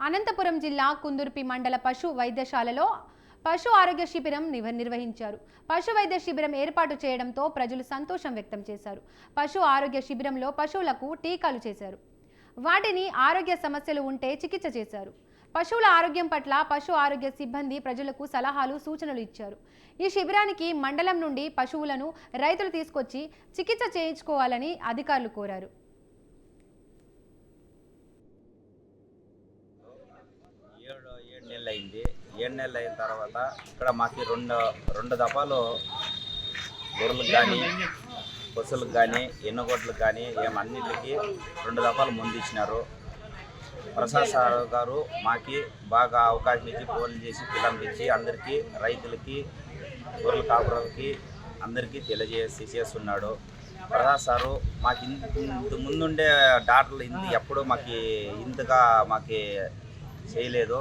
అనంతపురం జిల్లా కుందుర్పి మండల పశు వైద్యశాలలో పశు ఆరోగ్య శిబిరం నివ- నిర్వహించారు. పశు వైద్య శిబిరం ఏర్పాటు చేయడంతో ప్రజలు సంతోషం వ్యక్తం చేశారు. పశు ఆరోగ్య శిబిరంలో పశువులకు టీకాలు చేశారు. వాటిని ఆరోగ్య సమస్యలు ఉంటే చికిత్స చేశారు. పశువుల ఆరోగ్యం పట్ల పశు ఆరోగ్య సిబ్బంది ప్రజలకు సలహాలు సూచనలు ఇచ్చారు. ఈ శిబిరానికి మండలం నుండి పశువులను రైతులు తీసుకొచ్చి చికిత్స చేయించుకోవాలని అధికారులు కోరారు ఏడు ఏడు నెలలు అయింది. ఏడు నెలలు అయిన తర్వాత ఇక్కడ మాకు రెండు రెండు దఫాలు గొర్రెలకు కానీ పశువులకు కానీ ఎన్నుగొడ్లకు కానీ ఏం రెండు దఫాలు ముందు ఇచ్చినారు. ప్రసాద్ సార్ గారు మాకి బాగా అవకాశం ఇచ్చి ఫోన్లు చేసి పిల్లలకి ఇచ్చి అందరికీ రైతులకి గొర్రెల కాపురాలకి అందరికీ తెలియజేసి చేస్తున్నాడు. ప్రసాద్ సారు మాకు ఇంత ఇంత ముందుండే డాక్టర్లు ఇంత ఎప్పుడూ మాకు ఇంతగా మాకు చేయలేదు.